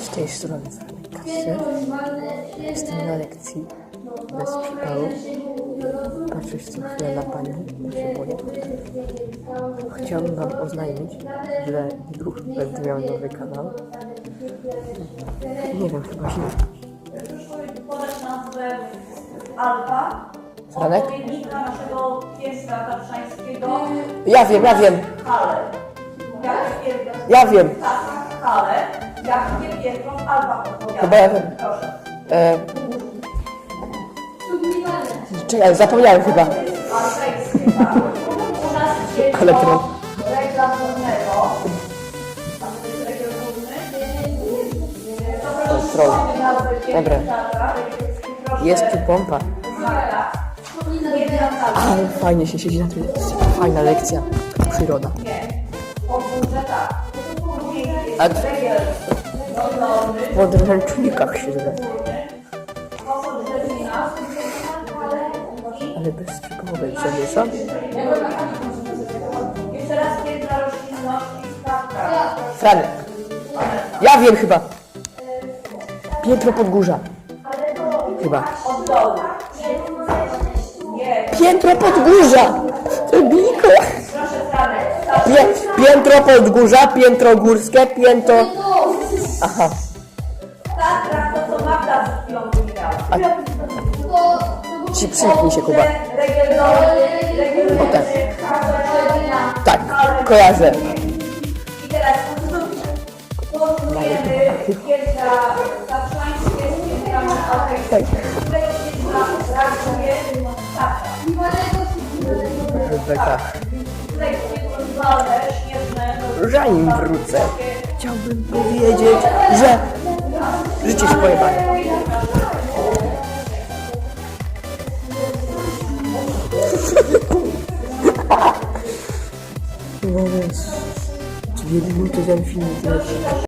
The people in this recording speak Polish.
Z tej strony Kasia. Jestem na lekcji bez przypału. Patrzę co chwilę na panią, bo się boję. Chciałbym wam oznajmić, że niedługo będę miał nowy kanał. Nie wiem, chyba się... podać nazwę Alfa, Franek? odpowiednika naszego pieska Ja wiem, ja wiem, Hale. Jakie piętro? ja wiem. Jakie piętro Alfa odpowiada? Chyba ja wiem. Proszę. E... Czekaj, zapomniałem chyba. Alfejskie, tak. U nas piętro Ale tro- regulatornego. A to jest region główny? To proszę Troll. sobie nazwę piętra Dobra. Proszę. Jest tu pompa. Jeden Alfa. Ale fajnie się siedzi na tej lekcji. Fajna lekcja. Przyroda. Nie. Tak. A-. W podręcznikach się drewna. Ale bez raz piętra roślinności stawka. Franek. Ja wiem chyba. Piętro Podgórza. Chyba. Nie. Piętro Podgórza! To Biko. Proszę Franek. Stawka. Pię, piętro Podgórza, piętro górskie, piętro... Aha. Tatra to co Magda przed chwilą wymieniała. Ci przypnij się, Kuba. O tak. Tak, kojarzę. I teraz porównujemy piętra tatrzańskie z piętrami alpejskimi. Którego piętra reaguje Zanim wrócę, chciałbym powiedzieć, że życie się pojebane. No więc, ten film leci.